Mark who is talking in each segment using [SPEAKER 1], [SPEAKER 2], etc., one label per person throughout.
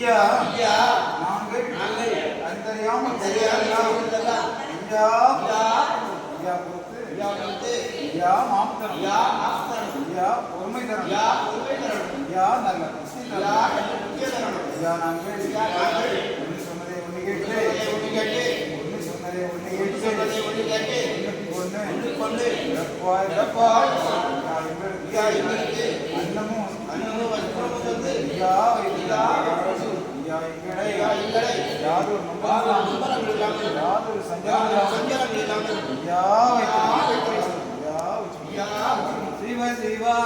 [SPEAKER 1] ஐயா ஐயா நாங்கள் நாங்கள் அந்தரியாமல் செய்யலாம். ஐயா ஐயா பொறுத்து ஐயா பொறுத்து ஐயா மாப்தரம் ஐயா மாப்தரம் ஐயா பொறுமை தரம். ஐயா பொறுமை தரம். ஐயா நல்ல புத்தி தரம். ஐயா நாங்கள் ஒன்று சொன்னதை ஒன்று கேட்டு ஒன்று கேட்டு ஒன்று சொன்னதை ஒன்று கேட்டு சொன்னதை ஒன்று கேட்டு ஒன்று ஒன்று கொண்டு இறப்பாய் இறப்பாய் ஐயா எங்களுக்கு அன்னமும் அன்னமும் ஐயா ஐயா ஐயா எங்களை எங்களை யாதொரு நம்பரம் இல்லாமல் யாதொரு சஞ்சலம் சஞ்சலம் இல்லாமல் ஐயா ஐயா ஐயா சிவ சிவா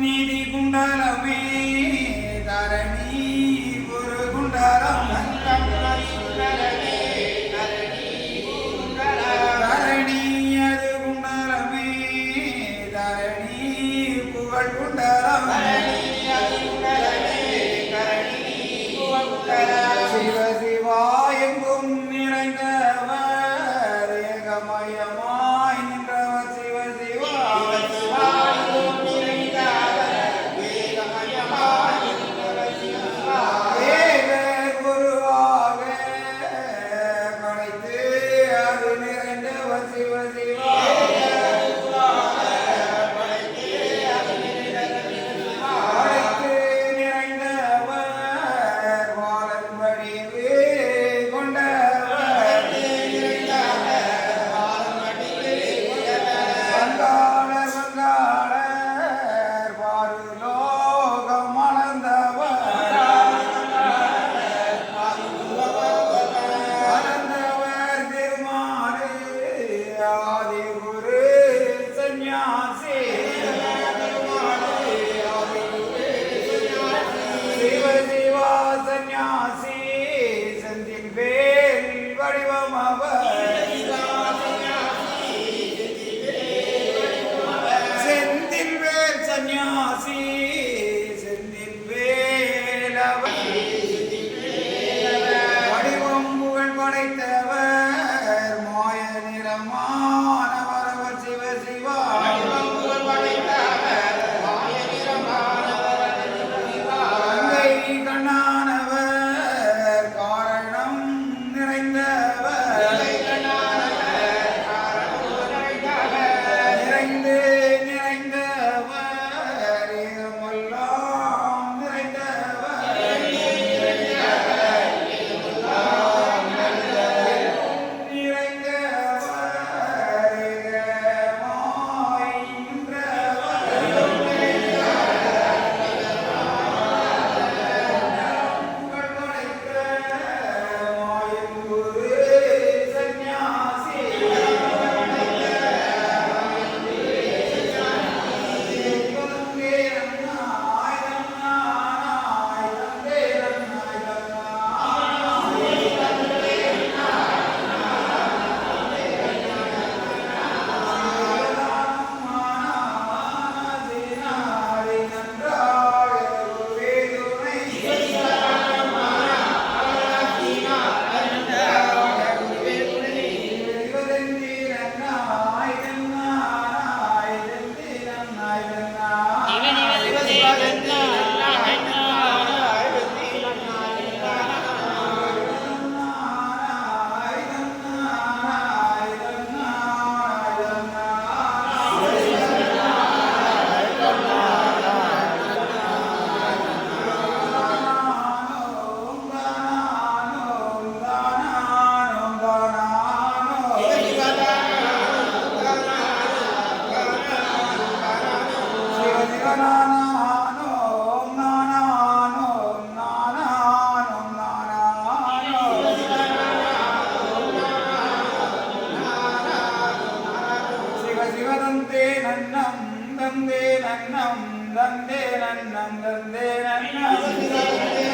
[SPEAKER 1] நிதி குண்டலமே தரணி ஒரு குண்டலம் தரணி அது குண்டலமே தரணி புகழ் குண்டலம். சிவ சிவா எங்கும் நிறைந்தவர் ஏகமயமா நன்னம் தந்தே நன்னம் தந்தே நன்னம். தந்தே நன்னம்.